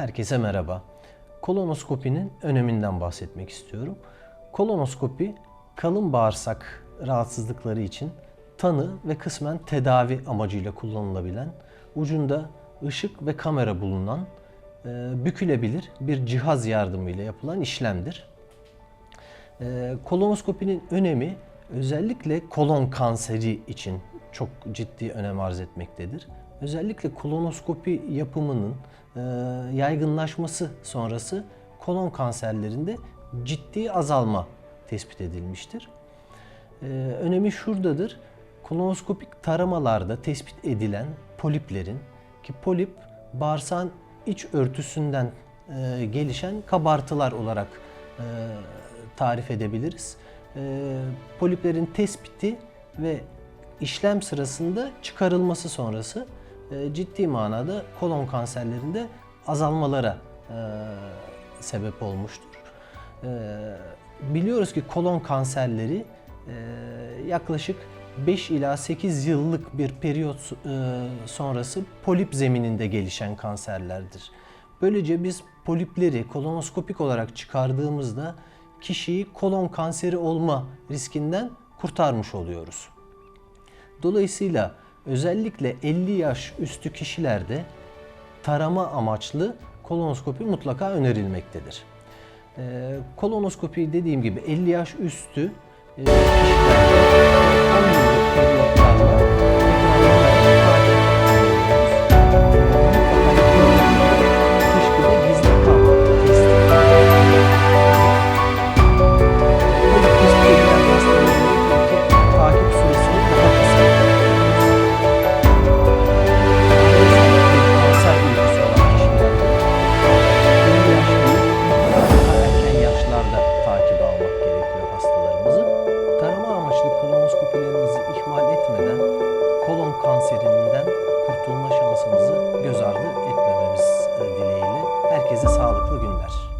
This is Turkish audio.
Herkese merhaba. Kolonoskopinin öneminden bahsetmek istiyorum. Kolonoskopi kalın bağırsak rahatsızlıkları için tanı ve kısmen tedavi amacıyla kullanılabilen, ucunda ışık ve kamera bulunan, e, bükülebilir bir cihaz yardımıyla yapılan işlemdir. Ee, kolonoskopinin önemi özellikle kolon kanseri için çok ciddi önem arz etmektedir. Özellikle kolonoskopi yapımının e, yaygınlaşması sonrası kolon kanserlerinde ciddi azalma tespit edilmiştir. Ee, önemi şuradadır. Kolonoskopik taramalarda tespit edilen poliplerin ki polip bağırsağın iç örtüsünden e, gelişen kabartılar olarak e, tarif edebiliriz. E, poliplerin tespiti ve işlem sırasında çıkarılması sonrası e, ciddi manada kolon kanserlerinde azalmalara e, sebep olmuştur. E, biliyoruz ki kolon kanserleri e, yaklaşık 5 ila 8 yıllık bir periyot e, sonrası polip zemininde gelişen kanserlerdir. Böylece biz polipleri kolonoskopik olarak çıkardığımızda kişiyi kolon kanseri olma riskinden kurtarmış oluyoruz. Dolayısıyla özellikle 50 yaş üstü kişilerde tarama amaçlı kolonoskopi mutlaka önerilmektedir. Ee, kolonoskopi dediğim gibi 50 yaş üstü e, kişilerde eder.''